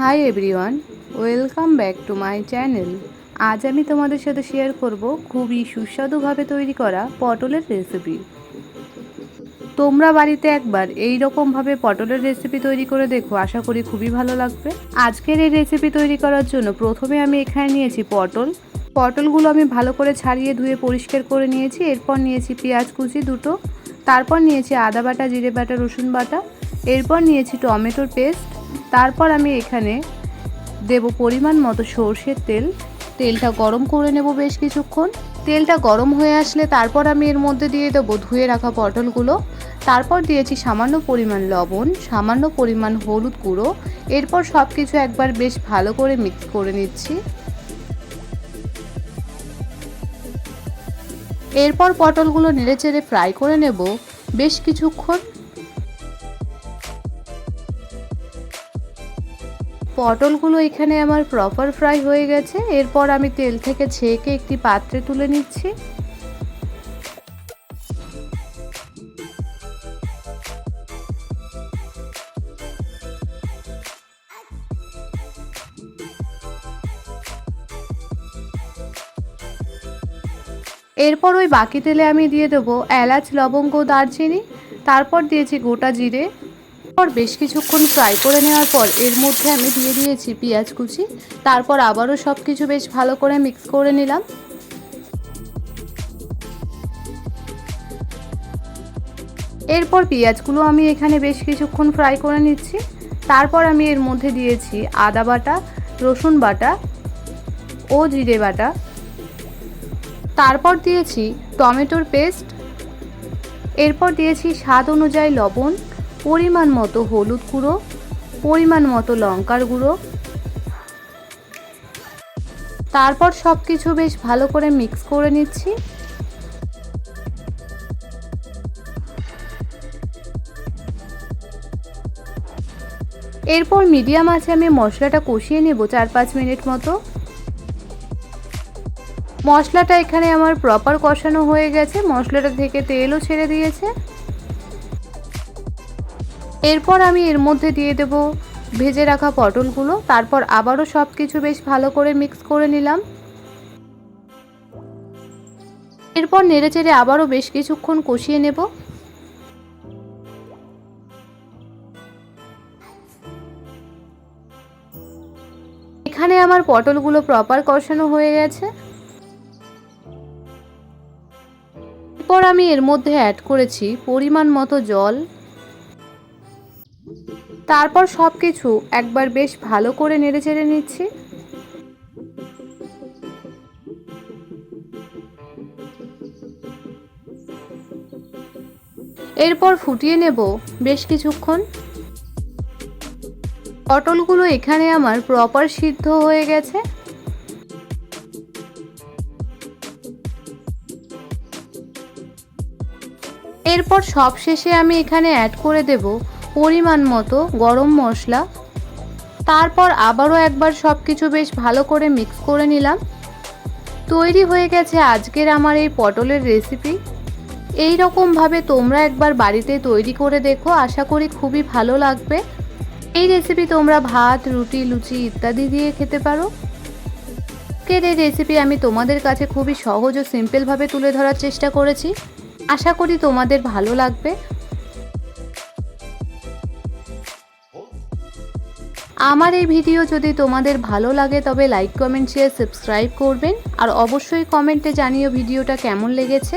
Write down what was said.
Hi everyone welcome back to my channel আজ আমি তোমাদের সাথে শেয়ার করব খুবই সুস্বাদুভাবে তৈরি করা পটলের রেসিপি তোমরা বাড়িতে একবার এই রকমভাবে পটলের রেসিপি তৈরি করে দেখো, আশা করি খুবই ভালো লাগবে। আজকের এই রেসিপি তৈরি করার জন্য প্রথমে আমি এখানে নিয়েছি পটল। পটলগুলো আমি ভালো করে ছাড়িয়ে ধুয়ে পরিষ্কার করে নিয়েছি, এরপর নিয়েছি পেঁয়াজ কুচি দুটো, তারপর নিয়েছি আদা বাটা, জিরে বাটা, রসুন বাটা, এরপর নিয়েছি টমেটোর পেস্ট তারপর আমি এখানে দেব পরিমাণ মতো সর্ষের তেল। তেলটা গরম করে নেব বেশ কিছুক্ষণ। তেলটা গরম হয়ে আসলে তারপর আমি এর মধ্যে দিয়ে দেবো ধুয়ে রাখা পটলগুলো। তারপর দিয়েছি সামান্য পরিমাণ লবণ, সামান্য পরিমাণ হলুদ গুঁড়ো। এরপর সব কিছু একবার বেশ ভালো করে মিক্স করে নিচ্ছি। এরপর পটলগুলো নেড়েচেড়ে ফ্রাই করে নেব। বেশ কিছুক্ষণ পটলগুলো এখানে আমার প্রপার ফ্রাই হয়ে গেছে। এরপর আমি তেল থেকে ছেঁকে একটি পাত্রে তুলে নিচ্ছি। এরপর ওই বাকি তেলে আমি দিয়ে দেবো এলাচ, লবঙ্গ, দারচিনি। তারপর দিয়েছি গোটা জিরে। পর বেশ কিছুক্ষণ ফ্রাই করে নেওয়ার পর এর মধ্যে আমি দিয়ে দিয়েছি পেঁয়াজ কুচি। তারপর আবারও সব কিছু বেশ ভালো করে মিক্স করে নিলাম। এরপর পেঁয়াজগুলো আমি এখানে বেশ কিছুক্ষণ ফ্রাই করে নিচ্ছি। তারপর আমি এর মধ্যে দিয়েছি আদা বাটা, রসুন বাটা ও জিরে বাটা। তারপর দিয়েছি টমেটোর পেস্ট। এরপর দিয়েছি স্বাদ অনুযায়ী লবণ। পরিমাণ মতো হলুদ গুঁড়ো, পরিমাণ মতো লঙ্কার গুঁড়ো। তারপর সব কিছু বেশ ভালো করে মিক্স করে নিচ্ছি। এরপর মিডিয়াম আছে আমি মশলাটা কষিয়ে নেব চার পাঁচ মিনিট মতো। মশলাটা এখানে আমার প্রপার কষানো হয়ে গেছে। মশলাটা থেকে তেলও ছেড়ে দিয়েছে। এরপর আমি এর মধ্যে দিয়ে দেব ভেজে রাখা পটলগুলো। তারপর আবারও সব কিছু বেশ ভালো করে মিক্স করে নিলাম। এরপর নেড়েচেড়ে আবারও বেশ কিছুক্ষণ কষিয়ে নেব। এখানে আমার পটলগুলো প্রপার কষানো হয়ে গেছে। এরপর আমি এর মধ্যে অ্যাড করেছি পরিমাণ মতো জল। তারপর সব কিছু একবার বেশ ভালো করে নেড়ে চেড়ে নিচ্ছি। এরপর ফুটিয়ে নেব বেশ কিছুক্ষণ। পটলগুলো এখানে আমার প্রপার সিদ্ধ হয়ে গেছে। এরপর সব শেষে আমি এখানে অ্যাড করে দেব পরিমাণ মতো গরম মশলা। তারপর আবারও একবার সব কিছু বেশ ভালো করে মিক্স করে নিলাম। তৈরি হয়ে গেছে আজকের আমার এই পটলের রেসিপি এই রকমভাবে তোমরা একবার বাড়িতে তৈরি করে দেখো, আশা করি খুবই ভালো লাগবে। এই রেসিপি তোমরা ভাত, রুটি, লুচি ইত্যাদি দিয়ে খেতে পারো। আজকের এই রেসিপি আমি তোমাদের কাছে খুবই সহজ ও সিম্পলভাবে তুলে ধরার চেষ্টা করেছি। আশা করি তোমাদের ভালো লাগবে। আমার এই ভিডিও যদি তোমাদের ভালো লাগে, তবে লাইক কমেন্ট শেয়ার সাবস্ক্রাইব করবেন। আর অবশ্যই কমেন্টে জানিও ভিডিওটা কেমন লেগেছে।